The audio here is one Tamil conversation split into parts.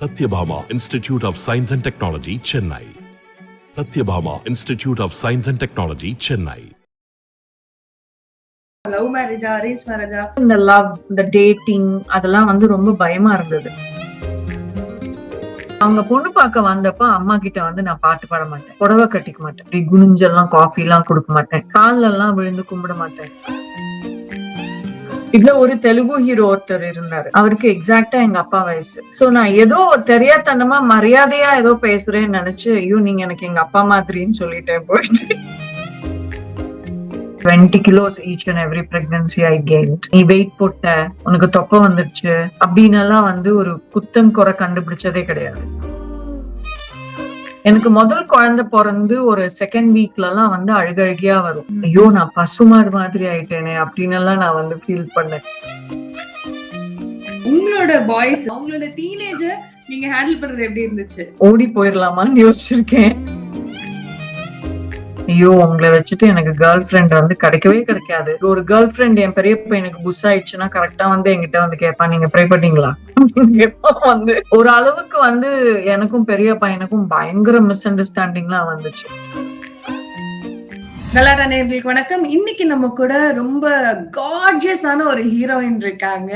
Satyabhama Institute of Science and Technology, Chennai. Satyabhama Institute of Science and Technology, Chennai. Love மேரேஜா அரேஞ்ச் மேரேஜா இந்த லவ் இந்த டேட்டிங் அதெல்லாம் வந்து ரொம்ப பயமா இருந்தது. அவங்க பொண்ணு பார்க்க வந்தப்ப அம்மா கிட்ட வந்து நான் பாட்டு பாட மாட்டேன். புடவை கட்டிக்க மாட்டேன். இப்படி குனிஞ்செல்லாம் காஃபி எல்லாம் கொடுக்க மாட்டேன். கால்ல எல்லாம் விழுந்து கும்பிட மாட்டேன். இதுல ஒரு தெலுங்கு ஹீரோ ஒருத்தர் இருந்தாரு. அவருக்கு எக்ஸாக்டா எங்க அப்பா வயசு. சோ நான் ஏதோ தெரியாதனமா மரியாதையா ஏதோ பேசுறேன்னு நினைச்சு ஐயோ நீங்க எனக்கு எங்க அப்பா மாதிரின்னு சொல்லிட்டேன் போயிட்டு. Twenty kilos each and every pregnancy I gained நீ வெயிட் போட்ட உனக்கு தொப்பை வந்துருச்சு. அப்படின்னு எல்லாம் வந்து ஒரு குத்தம் குறை கண்டுபிடிச்சதே கிடையாது. எனக்கு முதல் குழந்தை பிறந்து ஒரு செகண்ட் வீக்ல எல்லாம் வந்து அழுகழுகியா வரும். ஐயோ நான் பசுமாடு மாதிரி ஆயிட்டேனே அப்படின்னு எல்லாம் நான் வந்து ஃபீல் பண்ணேன். உங்களோட பாய்ஸ் அவங்களோட டீனேஜர் நீங்க ஹேண்டில் பண்றது எப்படி இருந்துச்சு? ஓடி போயிடலாமான்னு யோசிச்சிருக்கேன். ஐயோ உங்களை வச்சுட்டு எனக்கு கேர்ள் ஃப்ரெண்ட் வந்து கிடைக்கவே கிடைக்காது. ஒரு கேர்ள் ஃப்ரெண்ட் என் பெரிய பையனுக்கு புஷ் ஆயிடுச்சுன்னா கரெக்டா வந்து என்கிட்ட வந்து கேட்பான் நீங்க ப்ரே பண்ணீங்களா? வந்து. ஒரு அளவுக்கு வந்து எனக்கும் பெரிய பையனுக்கும் பயங்கர மிஸ் அண்டர்ஸ்டாண்டிங்லாம் வந்துச்சு. நல்லா நேர்களுக்கு வணக்கம். இன்னைக்கு நம்ம கூட ரொம்ப கார்ஜியஸான ஒரு ஹீரோயின் இருக்காங்க.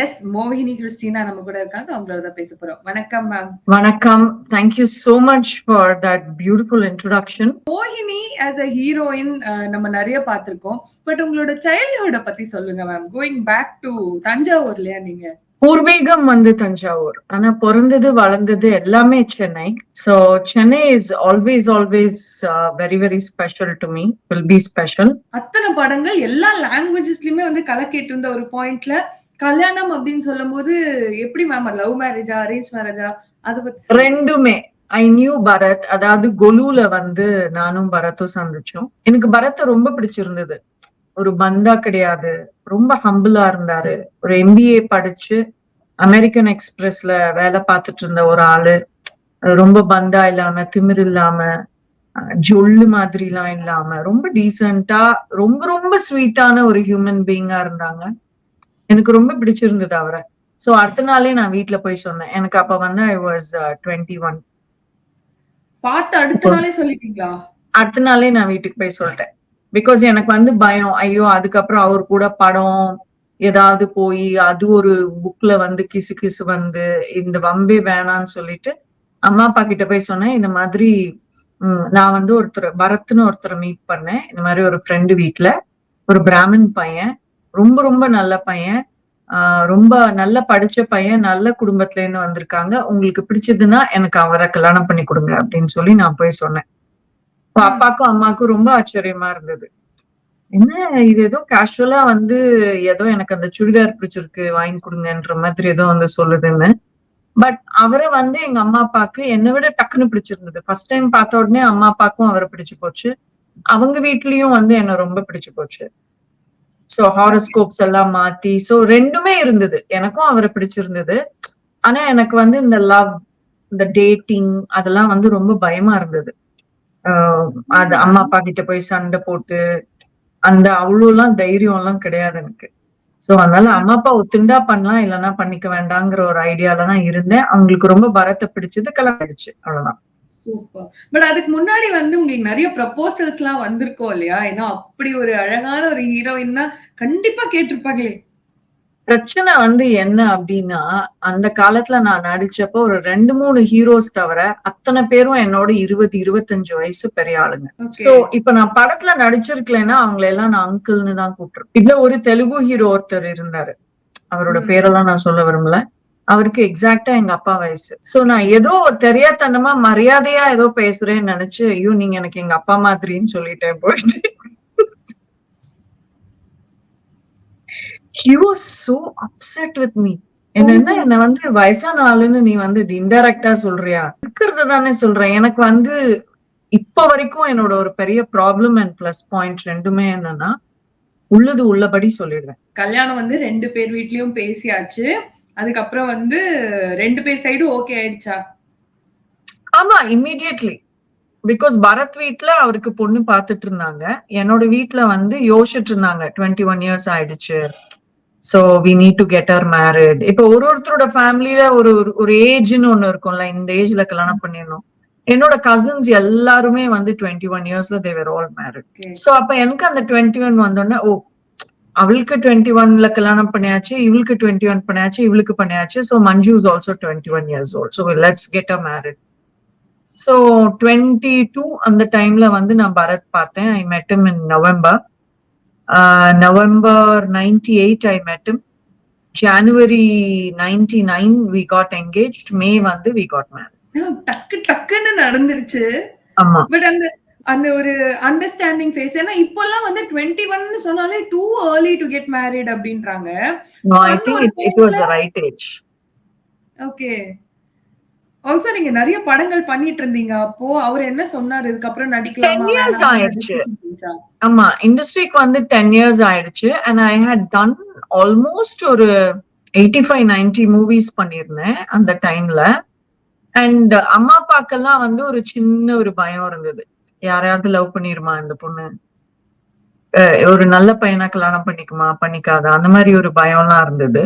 எஸ் மோகினி கிறிஸ்டினா நம்ம கூட இருக்காங்க. அவங்களோட தான் பேச போறோம். வணக்கம் மேம் வணக்கம். Thank you so much for that beautiful introduction மோகினி ஆஸ் அ ஹீரோயின் நம்ம நிறைய பார்த்திருக்கோம். பட் உங்களோட சைல்ட்ஹுட பத்தி சொல்லுங்க மேம் கோயிங் பேக் டு தஞ்சாவூர்லயா நீங்க? பூர்வீகம் வந்து தஞ்சாவூர். ஆனா பிறந்தது வளர்ந்தது எல்லாமே Chennai. So Chennai is always always very very special to me will be special அத்தனை படங்கள் எல்லா லாங்குவேஜஸ்லயுமே வந்து கலக்கிட்டு இருந்த ஒரு பாயிண்ட்ல கல்யாணம் அப்படின்னு சொல்லும் போது எப்படி மேம் லவ் மேரேஜா அரேஞ்ச் மேரேஜா அதை பத்தி. ரெண்டுமே. ஐ நியூ பரத் அதாவது கொலுல வந்து நானும் பரத்தும் சந்திச்சோம். எனக்கு பரத்தை ரொம்ப பிடிச்சிருந்தது. ஒரு பந்தா கிடையாது. ரொம்ப ஹம்பிளா இருந்தாரு. ஒரு எம்பிஏ படிச்சு அமெரிக்கன் எக்ஸ்பிரஸ்ல வேலை பார்த்துட்டு இருந்த ஒரு ஆளு. ரொம்ப பந்தா இல்லாம திமிர் இல்லாம ஜொல்லு மாதிரிலாம் இல்லாம ரொம்ப டீசெண்டா ரொம்ப ரொம்ப ஸ்வீட்டான ஒரு ஹியூமன் பீயிங்கா இருந்தாங்க. எனக்கு ரொம்ப பிடிச்சிருந்தது அவரை. சோ அடுத்த நாளே நான் வீட்ல போய் சொன்னேன். எனக்கு அப்ப வந்து ஐ வாஸ் டுவெண்ட்டி ஒன் பார்த்து அடுத்த நாளே சொல்லிட்டீங்களா? அடுத்த நாளே நான் வீட்டுக்கு போய் சொல்லிட்டேன். பிகாஸ் எனக்கு வந்து பயம். ஐயோ அதுக்கப்புறம் அவர் கூட படம் ஏதாவது போய் அது ஒரு புக்ல வந்து கிசு கிசு வந்து இந்த வம்பே வேணான்னு சொல்லிட்டு அம்மா அப்பா கிட்ட போய் சொன்னேன் இந்த மாதிரி நான் வந்து ஒருத்தர் பரத்னு ஒருத்தரை மீட் பண்ணேன். இந்த மாதிரி ஒரு ஃப்ரெண்டு வீட்ல. ஒரு பிராமின் பையன். ரொம்ப ரொம்ப நல்ல பையன். ரொம்ப நல்ல படிச்ச பையன். நல்ல குடும்பத்துல இருந்து வந்திருக்காங்க. உங்களுக்கு பிடிச்சதுன்னா எனக்கு அவரை கல்யாணம் பண்ணி கொடுங்க. அப்படின்னு சொல்லி நான் போய் சொன்னேன். அப்பாக்கும் அம்மாக்கும் ரொம்ப ஆச்சரியமா இருந்தது. என்ன இது ஏதோ கேஷுவலா வந்து ஏதோ எனக்கு அந்த சுடிதார் பிடிச்சிருக்கு வாங்கி கொடுங்கன்ற மாதிரி ஏதோ வந்து சொல்லுதுன்னு. பட் அவரை வந்து எங்க அம்மா அப்பாக்கு என்னை விட டக்குன்னு பிடிச்சிருந்தது. ஃபர்ஸ்ட் டைம் பார்த்த உடனே அம்மா அப்பாக்கும் அவரை பிடிச்சு போச்சு. அவங்க வீட்லயும் வந்து என்ன ரொம்ப பிடிச்சு போச்சு. சோ ஹாரோஸ்கோப்ஸ் எல்லாம் மாத்தி சோ ரெண்டுமே இருந்தது. எனக்கும் அவரை பிடிச்சிருந்தது. ஆனா எனக்கு வந்து இந்த லவ் இந்த டேட்டிங் அதெல்லாம் வந்து ரொம்ப பயமா இருந்தது. அது அம்மா அப்பா கிட்ட போய் சண்டை போட்டு அந்த அவ்வளவு எல்லாம் தைரியம் எல்லாம் கிடையாது எனக்கு. சோ அதனால அம்மா அப்பா ஒத்துண்டா பண்ணலாம் இல்லைன்னா பண்ணிக்க வேண்டாங்கிற ஒரு ஐடியால தான் இருந்தேன். அவங்களுக்கு ரொம்ப பரத்தை பிடிச்சது கிளம்பிடுச்சு அவ்வளவுதான். சூப்பர் பட் அதுக்கு முன்னாடி வந்து உங்களுக்கு நிறைய ப்ரப்போசல்ஸ் எல்லாம் வந்திருக்கோம் இல்லையா? ஏன்னா அப்படி ஒரு அழகான ஒரு ஹீரோயின்னா கண்டிப்பா கேட்டிருப்பாங்களே. பிரச்சனை வந்து என்ன அப்படின்னா அந்த காலத்துல நான் நடிச்சப்போ ஒரு ரெண்டு மூணு ஹீரோஸ் தவிர அத்தனை பேரும் என்னோட இருபது இருபத்தஞ்சு வயசு பெரிய ஆளுங்க. சோ இப்ப நான் படத்துல நடிச்சிருக்கலைன்னா அவங்கள எல்லாம் நான் அங்கிள்னு தான் கூப்பிட்டுருக்கேன் இதுல ஒரு தெலுங்கு ஹீரோ ஒருத்தர் இருந்தாரு. அவரோட. பேரெல்லாம் நான் சொல்ல விரும்பல. அவருக்கு எக்ஸாக்டா எங்க அப்பா வயசு. சோ நான் ஏதோ தெரியாதனமா மரியாதையா ஏதோ பேசுறேன்னு நினைச்சு ஐயோ நீங்க எனக்கு எங்க அப்பா மாதிரின்னு சொல்லிட்டேன் போயிட்டு. He was so upset with me. என்ன என்ன வந்து வயசான ஆளுன்னு நீ வந்து இன்டைரக்டா சொல்றியா? இருக்கிறது தானே சொல்றேன். எனக்கு வந்து இப்ப வரைக்கும் என்னோட ஒரு பெரிய ப்ராப்ளம் அண்ட் பிளஸ் பாயிண்ட் ரெண்டுமே என்னன்னா உள்ளது உள்ளபடி சொல்லிடுவேன். கல்யாணம் வந்து ரெண்டு பேர் வீட்லயும் பேசியாச்சு. அதுக்கப்புறம் வந்து ரெண்டு பேர் சைடும் ஓகே ஆயிடுச்சா? ஆமா இம்மீடியட்லி பிகாஸ் பரத் வீட்ல அவருக்கு பொண்ணு பார்த்துட்டு இருந்தாங்க. என்னோட வீட்ல வந்து யோசிச்சுட்டு இருந்தாங்க. டுவெண்ட்டி ஒன் இயர்ஸ் ஆயிடுச்சு. So we need to get are married இப்போ ஒரு ஒருத்தரோட ஃபேமிலியில ஒரு ஒரு- ஏஜ்னு ஒண்ணு இருக்கும்ல இந்த ஏஜ்ல கல்யாணம் பண்ணிடணும். என்னோட கசின்ஸ் எல்லாருமே வந்து டுவெண்ட்டி ஒன் இயர்ஸ்ல தேவர் ஆல் மேரிட். சோ அப்ப எனக்கு அந்த டுவெண்ட்டி ஒன் வந்தோடனே ஓ அவளுக்கு டுவெண்ட்டி ஒன்ல கல்யாணம் பண்ணியாச்சு இவளுக்கு டுவெண்ட்டி ஒன் பண்ணியாச்சு இவளுக்கு பண்ணியாச்சு. So Manju is also twenty one years old so let's get a married so twenty two அந்த டைம்ல வந்து நான் பரத் பார்த்தேன். I met him in November November ninety eight I met him. January ninety nine we got engage May வந்து வி காட் மேரிட் டக்கு டக்குன்னு நடந்துருச்சு. ஆமா. பட் அந்த அந்த ஒரு அண்டர்ஸ்டாண்டிங் ஃபேஸ் ஏன்னா இப்போல்லாம் வந்து டுவெண்ட்டி ஒன்னு சொன்னாலே too early to get married அப்படின்றாங்க. ஓகே ஆல்சோ நீங்க நிறைய படங்கள் பண்ணிட்டு இருந்தீங்க அப்போ அவர் என்ன சொன்னாரு? இதுக்கப்புறம் நடிக்கலாமா? 10 years வேணாமா? ஆயிடுச்சு. ஆமா இண்டஸ்ட்ரிக்கு வந்து டென் இயர்ஸ் ஆயிடுச்சு. And I had done almost ஒரு எயிட்டி ஃபைவ் நைன்டி மூவிஸ் பண்ணியிருந்தேன் அந்த டைம்ல அண்ட் அம்மா அப்பாக்கெல்லாம் வந்து ஒரு சின்ன ஒரு பயம் இருந்தது. யாரையாவது லவ் பண்ணிருமா இந்த பொண்ணு? ஒரு நல்ல பையனா கல்யாணம் பண்ணிக்குமா? பண்ணிக்காதா? அந்த மாதிரி ஒரு பயம்லாம் இருந்தது.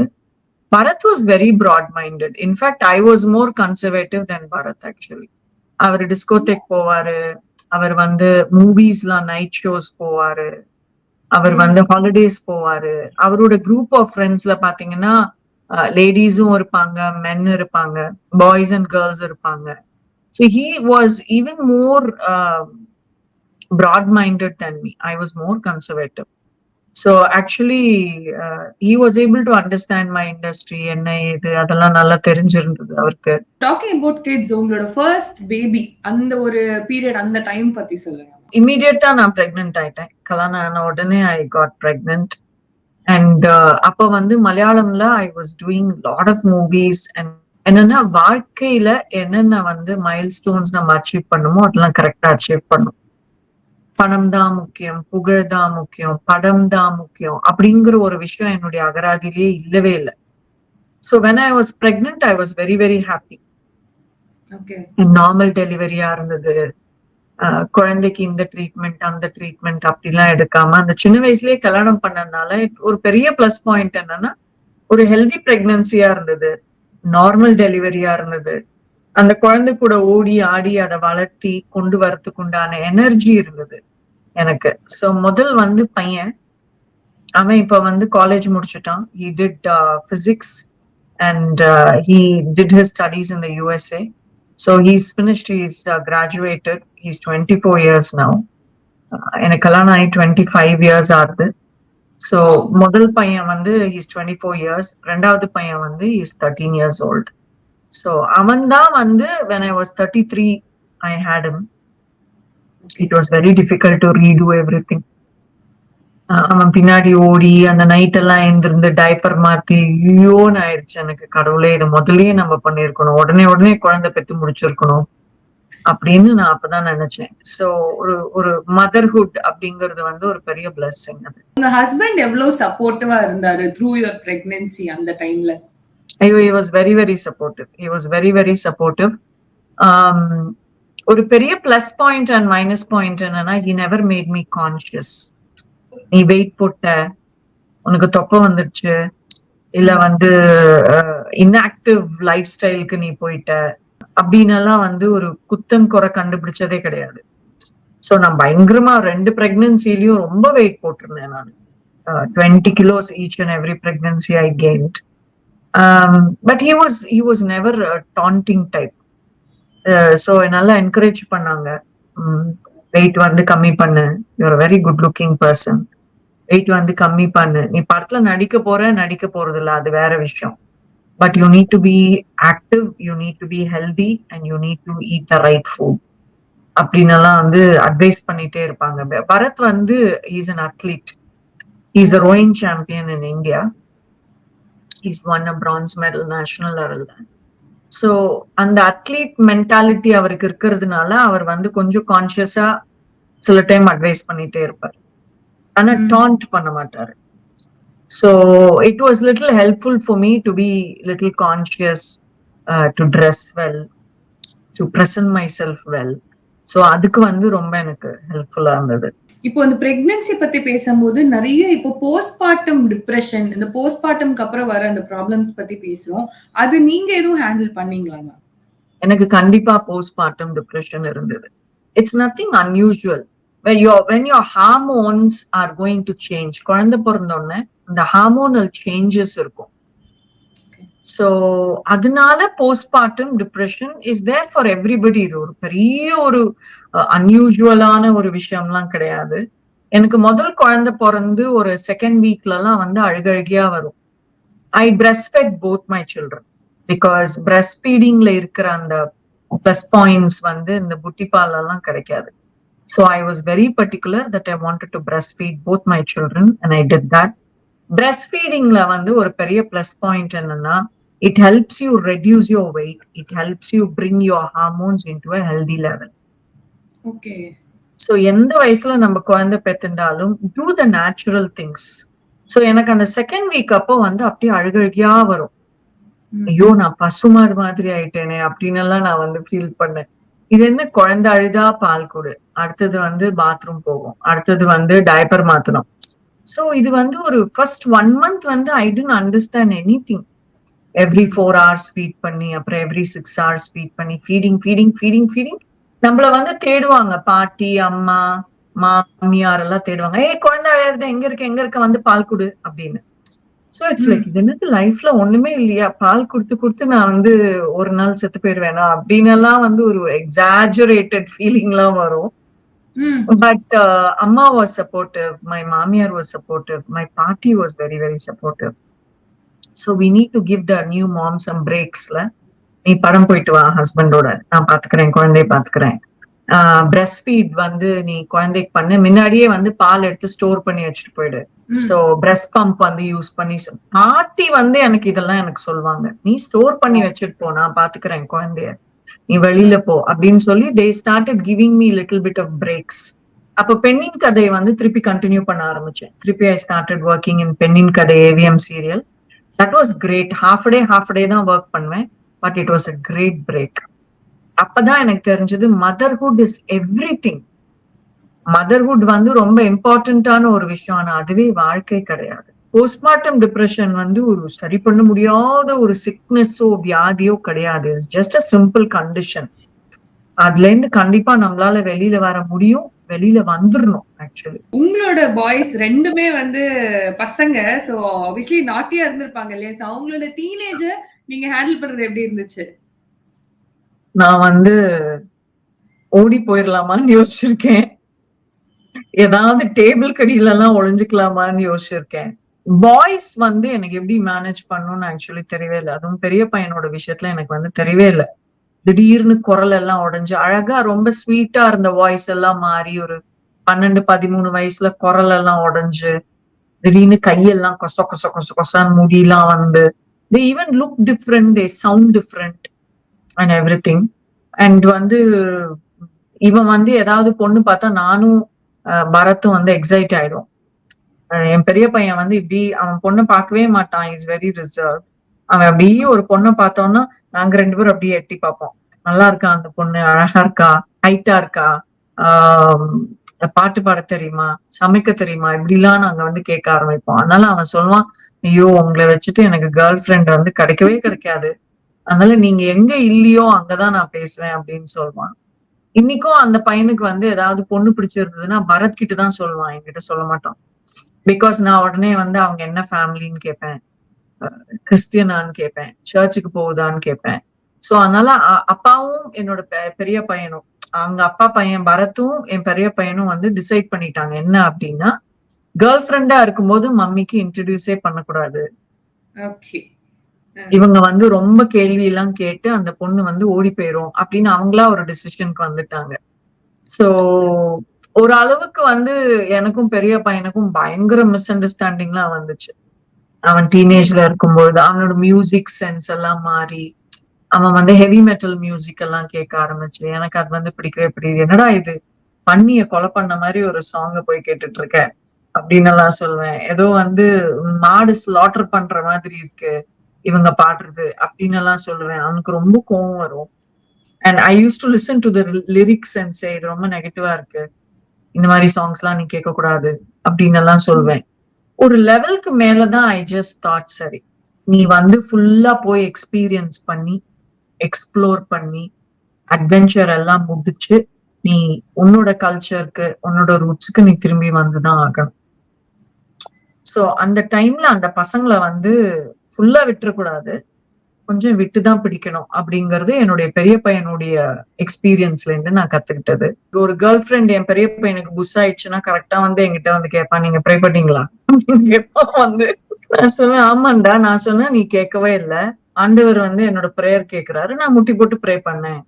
Bharath was very broad minded in fact I was more conservative then Bharath actually our discotheque போவாரு. அவர் வந்து மூவிஸ்லாம் நைட் ஷோஸ் போவாரு. அவர் வந்து ஹாலிடேஸ் போவாரு. அவரோட குரூப் ஆஃப் ஃப்ரெண்ட்ஸ்ல பாத்தீங்கன்னா லேடிஸும் இருப்பாங்க மென் இருப்பாங்க பாய்ஸ் அண்ட் கேர்ள்ஸ் இருப்பாங்க. So he was even more broad minded than me. I was more conservative. So actually, uh, he was able to understand my industry என்ன இது அதெல்லாம் நல்லா தெரிஞ்சிருந்தது அவருக்கு. டாக்கிங் அபவுட் கிட்ஸ் உங்களோட ஃபர்ஸ்ட் பேபி அந்த ஒரு பீரியட் அந்த டைம் பத்தி சொல்லுங்க. இமீடியட்டா நான் பிரெக்னென்ட் ஆயிட்டேன். கல்யாணம் ஆன உடனே ஐ காட் பிரெக்னென்ட் அண்ட் அப்ப வந்து மலையாளம்ல I was doing lot of movies and என்னன்னா வாழ்க்கையில என்னென்ன வந்து மைல் ஸ்டோன்ஸ் நம்ம அச்சீவ் பண்ணுமோ அதெல்லாம் கரெக்டா அச்சீவ் பண்ணும் பணம் தான் முக்கியம் புகழ் தான் முக்கியம் படம் தான் முக்கியம் அப்படிங்கிற ஒரு விஷயம் என்னுடைய அகராதியிலேயே இல்லவே இல்லை. So when I was pregnant I was very very happy normal டெலிவரியா இருந்தது. குழந்தைக்கு இந்த ட்ரீட்மெண்ட் அந்த ட்ரீட்மெண்ட் அப்படிலாம் எடுக்காம அந்த சின்ன வயசுலயே கல்யாணம் பண்ணதுனால ஒரு பெரிய பிளஸ் பாயிண்ட் என்னன்னா ஒரு ஹெல்தி பிரெக்னன்சியா இருந்தது. நார்மல் டெலிவரியா இருந்தது. அந்த குழந்தை கூட ஓடி ஆடி அதை வளர்த்தி கொண்டு வரத்துக்கு உண்டான எனர்ஜி இருந்தது எனக்கு. ஸோ முதல் வந்து பையன். அவன் இப்ப வந்து college முடிச்சுட்டான். He did physics and he did his studies in the USA So he's finished, he's uh, graduated, he's 24 years now. எனக்கெல்லாம் எனக்கு கல்யாணம் ஆகி 25 years ஆகுது. ஸோ முதல் பையன் வந்து ஹீஸ் டுவெண்ட்டி ஃபோர் இயர்ஸ் ரெண்டாவது பையன் வந்து he's thirteen years old so அவன் தான் வந்து when I was thirty three I had him. It was very difficult to redo every thing அவன் பின்னாடி ஓடி அந்த நைட் எல்லாம் எழுந்திருந்து டைப்பர் மாத்தி ஐயோன்னு ஆயிடுச்சு எனக்கு கடவுளே இதை முதல்லயே நம்ம பண்ணிருக்கணும் உடனே உடனே குழந்தை பெத்து முடிச்சிருக்கணும். அப்படின்னு நான் அப்பதான் நினைச்சேன். சோ ஒரு ஒரு மதர்ஹுட் அப்படிங்கிறது வந்து ஒரு பெரிய பிளஸ்ஸிங் அது. உங்க ஹஸ்பண்ட் எவ்வளவு சப்போர்ட்டிவா இருந்தாரு த்ரூ யுவர் பிரெக்னன்சி அந்த டைம்ல ஐயோ he very very supportive he was very very supportive ஒரு பெரிய plus point and minus point என்னன்னா he never made me conscious நீ வெயிட் போட்ட உனக்கு தொப்பை வந்துருச்சு இல்ல வந்து இன்ஆக்டிவ் லைஃப் ஸ்டைலுக்கு நீ போயிட்ட அப்படின்னு எல்லாம் வந்து ஒரு குத்தம் குறை கண்டுபிடிச்சதே கிடையாது. சோ நான் பயங்கரமா ரெண்டு பிரெக்னன்சிலையும் ரொம்ப வெயிட் போட்டிருந்தேன் நான். Twenty kilos each and every pregnancy I gained but he was he was never taunting type so நல்லா என்கரேஜ் பண்ணாங்க. வெயிட் வந்து கம்மி பண்ணு. You're very good looking person weight வந்து கம்மி பண்ணு. நீ படத்துல நடிக்க போற நடிக்க போறது இல்ல. அது வேற விஷயம். But you need to be active you need to be healthy and you need to eat the right food அப்படின்னு எல்லாம் வந்து அட்வைஸ் பண்ணிட்டே இருப்பாங்க. பரத் வந்து is an athlete is a rowing champion in India is won a bronze medal national லெவல்ல ஸோ அந்த அத்லீட் மென்டாலிட்டி அவருக்கு இருக்கிறதுனால அவர் வந்து கொஞ்சம் கான்சியஸா சில டைம் அட்வைஸ் பண்ணிட்டே இருப்பார். ஆனா டாண்ட் பண்ண மாட்டாரு. So it was little helpful for me to be little conscious to dress well to present myself well so அதுக்கு வந்து ரொம்ப எனக்கு ஹெல்ப்ஃபுல்லா இருந்தது. இப்போ இந்த பிரெக்னன்சி பத்தி பேசும்போது நிறைய இப்போ போஸ்ட்மார்ட்டம் டிப்ரெஷன் இந்த போஸ்ட்மார்ட்டம்க்கு அப்புறம் வர அந்த ப்ராப்ளம்ஸ் பத்தி பேசுறோம். அது நீங்க எதுவும் ஹேண்டில் பண்ணீங்களா மேம் எனக்கு கண்டிப்பா போஸ்ட்மார்ட்டம் டிப்ரெஷன் இருந்தது. It's nothing unusual when your hormones are going to change குழந்தை பிறந்தோடனே இந்த ஹார்மோனல் சேஞ்சஸ் இருக்கும். ஸோ அதனால postmortem depression is there for everybody இது ஒரு பெரிய ஒரு அன்யூஷுவலான ஒரு விஷயம்லாம் கிடையாது. எனக்கு முதல் குழந்தை பிறந்து ஒரு செகண்ட் வீக்ல எல்லாம் வந்து அழுகழுகியா வரும். I breast both my children because breast ஃபீடிங்ல இருக்கிற அந்த பிளஸ் பாயிண்ட்ஸ் வந்து இந்த புட்டிபால எல்லாம் கிடைக்காது. So I was very particular that I wanted to breast feed both my children and I did that breast ஃபீடிங்ல வந்து ஒரு பெரிய பிளஸ் பாயிண்ட் என்னன்னா it helps you reduce your weight it helps you bring your hormones in to healthy level okay so எந்த வயசுல நம்ம குழந்தை பெத்துண்டாலும் to the natural things so எனக்கு அந்த செகண்ட் வீக் அப்போ வந்து அப்படியே அழுகழுகியா வரும். ஐயோ நான் பசுமாடு மாதிரி ஆயிட்டேனே அப்படின்னு எல்லாம் நான் வந்து ஃபீல் பண்ணேன். இது என்ன குழந்தை அழுதா பால் கொடு. அடுத்தது வந்து பாத்ரூம் போகும். அடுத்தது வந்து டயப்பர் மாத்தணும். சோ இது வந்து ஒரு ஃபர்ஸ்ட் ஒன் மந்த் வந்து I didn't understand any thing every four hours feed பண்ணி அப்புறம் every six hours feed feeding feeding feeding feeding feeding நம்மள வந்து தேடுவாங்க. பாட்டி அம்மா மாமியார் எல்லாம் தேடுவாங்க. ஏ குழந்தை அழகுது. எங்க இருக்கு? எங்க இருக்க? வந்து பால் கொடு. அப்படின்னு. சோ இட்ஸ் லைக் இது எனக்கு லைஃப்ல ஒண்ணுமே இல்லையா? பால் கொடுத்து கொடுத்து நான் வந்து ஒரு நாள் செத்து போயிருவேனா அப்படின்னு எல்லாம் வந்து ஒரு எக்ஸாஜுரேட்டட் ஃபீலிங்லாம் வரும். பட் அம்மா வாஸ் சப்போர்ட்டிவ் மை மாமியார் வாஸ் சப்போர்ட்டிவ் மை பாட்டி was very very supportive so we need to give the new mom some பிரேக்ஸ்ல நீ படம் போயிட்டு வா ஹஸ்பண்டோட நான் பாத்துக்கிறேன் குழந்தைய பாத்துக்கிறேன். பிரஸ்ட் ஃபீட் வந்து நீ குழந்தைக்கு பண்ணு. முன்னாடியே வந்து பால் எடுத்து ஸ்டோர் பண்ணி வச்சுட்டு போயிடு. சோ பிரஸ்ட் பம்ப் வந்து யூஸ் பண்ணி பாட்டி வந்து எனக்கு இதெல்லாம் எனக்கு சொல்லுவாங்க. நீ ஸ்டோர் பண்ணி வச்சுட்டு போ நான் பாத்துக்கிறேன் குழந்தைய. நீ வெளியில போ அப்படின்னு சொல்லி they started giving me little bit of breaks அப்போ பெண்ணின் கதையை வந்து திருப்பி கண்டினியூ பண்ண ஆரம்பிச்சேன். திருப்பி ஐ ஸ்டார்டட் ஒர்க்கிங் இன் பெண்ணின் கதை AVM serial that was great half day half day தான் ஒர்க் பண்ணுவேன். But it was a great break அப்பதான் எனக்கு தெரிஞ்சது motherhood is every thing motherhood வந்து ரொம்ப இம்பார்ட்டன்டான ஒரு விஷயம். ஆனா அதுவே வாழ்க்கை கிடையாது. போஸ்ட்மார்ட்டம் டிப்ரெஷன் வந்து ஒரு சரி பண்ண முடியாத ஒரு சிக்னஸோ வியாதியோ கிடையாது. It's just a simple condition அதுல இருந்து கண்டிப்பா நம்மளால வெளியில வர முடியும். வெளியில வந்துடணும் ஆக்சுவலி உங்களோட பாய்ஸ் ரெண்டுமே வந்து பசங்க. சோ ஆப்வியஸ்லி நாட்டியா இருந்திருப்பாங்க இல்லையா? சோ அவங்களோட டீனேஜர் நீங்க ஹேண்டில் பண்றது எப்படி இருந்துச்சு? நான் வந்து ஓடி போயிடலாமான்னு யோசிச்சிருக்கேன். ஏதாவது டேபிள் கடியில எல்லாம் ஒளிஞ்சுக்கலாமான்னு யோசிச்சிருக்கேன். பாய்ஸ் வந்து எனக்கு எப்படி மேனேஜ் பண்ணணும்னு ஆக்சுவலி தெரியவே இல்லை. அதுவும் பெரிய பையனோட விஷயத்துல எனக்கு வந்து தெரியவே இல்லை. திடீர்னு குரல் எல்லாம் உடஞ்சு அழகா ரொம்ப ஸ்வீட்டா இருந்த வாய்ஸ் எல்லாம் மாறி ஒரு பன்னெண்டு பதிமூணு வயசுல குரல் எல்லாம் உடஞ்சு திடீர்னு கையெல்லாம் கொச கொச கொச கொசான்னு முடியெல்லாம் வந்து they even look different they sound different and every thing and வந்து இவன் வந்து ஏதாவது பொண்ணு பார்த்தா நானும் பரத்தும் வந்து எக்ஸைட் ஆயிடும் என் பெரிய பையன் வந்து இப்படி அவன் பொண்ணை பார்க்கவே மாட்டான். இஸ் வெரி ரிசர்வ் அவன் அப்படியே ஒரு பொண்ணை பார்த்தோம்னா நாங்க ரெண்டு பேரும் அப்படியே எட்டி பார்ப்போம். நல்லா இருக்கா அந்த பொண்ணு? அழகா இருக்கா? ஹைட்டா இருக்கா? ஆஹ் பாட்டு பாட தெரியுமா? சமைக்க தெரியுமா? இப்படிலாம் நாங்க வந்து கேட்க ஆரம்பிப்போம். அதனால அவன் சொல்லுவான் ஐயோ உங்களை வச்சுட்டு எனக்கு கேர்ள் ஃப்ரெண்ட் வந்து கிடைக்கவே கிடைக்காது. அதனால நீங்க எங்க இல்லையோ அங்கதான் நான் பேசுவேன் அப்படின்னு சொல்லுவான். இன்னைக்கும் அந்த பையனுக்கு வந்து ஏதாவது பொண்ணு பிடிச்சிருந்ததுன்னா பரத் கிட்ட தான் சொல்லுவான். என்கிட்ட சொல்ல மாட்டான். பிகாஸ் நான் உடனே வந்து அவங்க என்ன ஃபேமிலின்னு கேட்பேன் கிறிஸ்டியனான்னு கேட்பேன் சர்ச்சுக்கு போகுதான்னு கேட்பேன் சோ அதனால அப்பாவும் என்னோட பெரிய பையனும் அவங்க அப்பா பையன் பரத்தும் என் பெரிய பையனும் வந்து டிசைட் பண்ணிட்டாங்க. என்ன அப்படின்னா கேர்ள் ஃப்ரெண்டா இருக்கும்போது மம்மிக்கு இன்ட்ரடியூஸே பண்ணக்கூடாது. இவங்க வந்து ரொம்ப கேள்வி எல்லாம் கேட்டு அந்த பொண்ணு வந்து ஓடி போயிரும் அப்படின்னு அவங்களா ஒரு டிசிஷனுக்கு வந்துட்டாங்க. சோ ஒரு அளவுக்கு வந்து எனக்கும் பெரிய பையனுக்கும் பயங்கர மிஸ் அண்டர்ஸ்டாண்டிங்லாம் வந்துச்சு. அவன் டீனேஜ்ல இருக்கும்பொழுது அவனோட மியூசிக் சென்ஸ் எல்லாம் மாறி அவன் வந்து ஹெவி மெட்டல் மியூசிக் எல்லாம் கேட்க ஆரம்பிச்சு எனக்கு அது வந்து பிடிக்கவே பிடிக்குது என்னடா இது? பண்ணிய கொலை பண்ண மாதிரி ஒரு சாங்க போய் கேட்டுட்டு இருக்க அப்படின்னு எல்லாம் சொல்லுவேன். ஏதோ வந்து மாடு ஸ்லாட்டர் பண்ற மாதிரி இருக்கு இவங்க பாடுறது அப்படின்னு எல்லாம் சொல்லுவேன். அவனுக்கு ரொம்ப கோவம் வரும். And I use to listen to the lyrics and say இது ரொம்ப நெகட்டிவா இருக்கு. இந்த மாதிரி சாங்ஸ் எல்லாம் நீ கேட்க கூடாது அப்படின்னு எல்லாம் சொல்வேன். ஒரு லெவலுக்கு மேலதான் ஐ ஜஸ்ட் தாட் சரி. நீ வந்து ஃபுல்லா போய் எக்ஸ்பீரியன்ஸ் பண்ணி எக்ஸ்ப்ளோர் பண்ணி அட்வென்ச்சர் எல்லாம் முடிச்சு நீ உன்னோட கல்ச்சருக்கு உன்னோட ரூட்ஸுக்கு நீ திரும்பி வந்துதான் ஆகணும். சோ அந்த டைம்ல அந்த பசங்களை வந்து ஃபுல்லா விட்டுறக்கூடாது. கொஞ்சம் விட்டுதான் பிடிக்கணும் அப்படிங்கறது என்னுடைய பெரிய பையனுடைய எக்ஸ்பீரியன்ஸ்ல இருந்து நான் கத்துக்கிட்டது. ஒரு கேர்ள் ஃப்ரெண்ட் என் பெரிய பையனுக்கு புஷ் ஆயிடுச்சுன்னா கரெக்டா வந்து என்கிட்ட வந்து கேட்பான் நீங்க ப்ரே பண்ணீங்களா எப்போ வந்து. நான் சொல்லுவேன் ஆமாண்டா நான் சொன்னேன் நீ கேட்கவே இல்லை. ஆண்டவர் வந்து என்னோட ப்ரேயர் கேட்கிறாரு. நான் முட்டி போட்டு ப்ரே பண்ணேன்.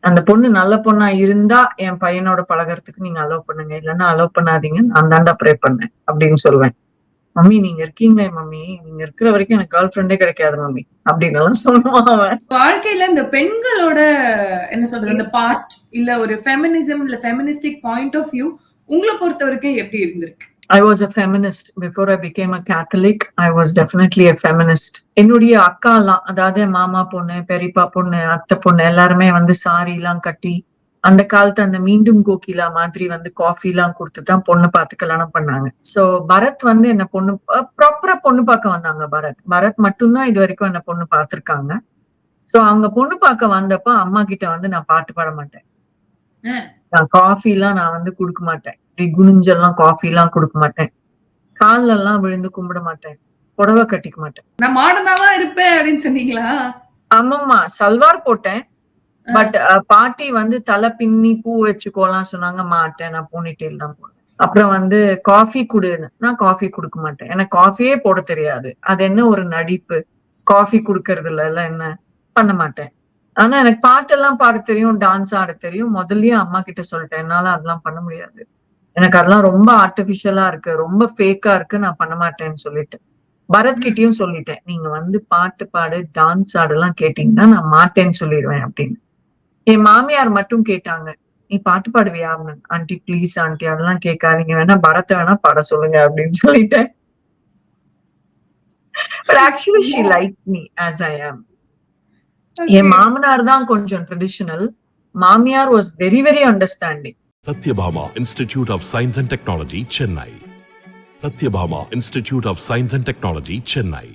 அந்த பொண்ணு நல்ல பொண்ணா இருந்தா என் பையனோட பழகறதுக்கு நீங்க அலோவ் பண்ணுங்க. இல்லைன்னா அலோவ் பண்ணாதீங்க. நான் தாண்டா ப்ரே பண்ணேன். அப்படின்னு சொல்லுவேன் மம்மி நீங்க இருக்கீங்களே மம்மி நீங்க இருக்கிற வரைக்கும் எனக்கு கேர்ள் ஃப்ரெண்டே கிடைக்காது மம்மி அப்படின்னு எல்லாம் சொல்லுவான் அவன் வாழ்க்கையில இந்த பெண்களோட என்ன சொல்றது அந்த பார்ட் இல்ல ஒரு ஃபெமினிசம் இல்ல ஃபெமினிஸ்டிக் பாயிண்ட் ஆஃப் வியூ உங்களை பொறுத்த வரைக்கும் எப்படி இருந்திருக்கு I was a feminist before I became a Catholic. I was definitely a feminist. என்னுடைய அக்காலாம் அதாவது மாமா பொண்ணு பெரியப்பா பொண்ணு அத்தை பொண்ணு எல்லாருமே வந்து சாரி எல்லாம் கட்டி அந்த காலத்து அந்த மீண்டும் கோகிலா மாதிரி வந்து காஃபி எல்லாம் கொடுத்து தான் பொண்ணு பார்த்து கல்யாணம் பண்ணாங்க. சோ பரத் வந்து என்ன பொண்ணு ப்ராப்பரா பொண்ணு பார்க்க வந்தாங்க பரத். பரத் மட்டும்தான் இது வரைக்கும் என்ன பொண்ணு பார்த்திருக்காங்க. சோ அவங்க பொண்ணு பார்க்க வந்தப்ப அம்மா கிட்ட வந்து நான் பாட்டு பாட மாட்டேன். நான் காஃபி எல்லாம் நான் வந்து கொடுக்க மாட்டேன். இப்படி குனிஞ்செல்லாம் காஃபி எல்லாம் கொடுக்க மாட்டேன். கால்ல எல்லாம் விழுந்து கும்பிட மாட்டேன். புடவை கட்டிக்க மாட்டேன். நான் மாடர்னா தான் இருப்பேன் அப்படின்னு சொன்னீங்களா? ஆமாம்மா சல்வார் போட்டேன். பட் பாட்டி வந்து தலை பின்னி பூ வச்சுக்கோலாம் சொன்னாங்க மாட்டேன் நான் பூனிட்டேல் தான் போனேன் அப்புறம் வந்து காஃபி குடுன்னு. நான் காஃபி கொடுக்க மாட்டேன். எனக்கு காஃபியே போட தெரியாது. அது என்ன ஒரு நடிப்பு? காஃபி குடுக்கறதுல எல்லாம் என்ன? பண்ண மாட்டேன். ஆனா எனக்கு பாட்டெல்லாம் பாட தெரியும் டான்ஸ் ஆட தெரியும். முதல்லயே அம்மா கிட்ட சொல்லிட்டேன் என்னால அதெல்லாம் பண்ண முடியாது. எனக்கு அதெல்லாம் ரொம்ப ஆர்டிபிஷியலா இருக்கு ரொம்ப ஃபேக்கா இருக்கு நான் பண்ண மாட்டேன்னு சொல்லிட்டு. பரத் கிட்டயும் சொல்லிட்டேன் நீங்க வந்து பாட்டு பாடு டான்ஸ் ஆடெல்லாம் கேட்டீங்கன்னா நான் மாட்டேன்னு சொல்லிடுவேன் அப்படின்னு. என் மாமியார் மட்டும் கேட்டாங்க நீ பாட்டு பாடுவியா? ஆண்டி ப்ளீஸ் ஆண்டி அதெல்லாம் கேட்காதீங்க. வேணா பரத்தை வேணா பாட சொல்லுங்க அப்படின்னு சொல்லிட்டேன். But actually she like me as I am என் மாமனார் தான் கொஞ்சம் ட்ரெடிஷனல் மாமியார் was very very understanding Satyabhama Institute of Science and Technology, Chennai. Satyabhama Institute of Science and Technology, Chennai.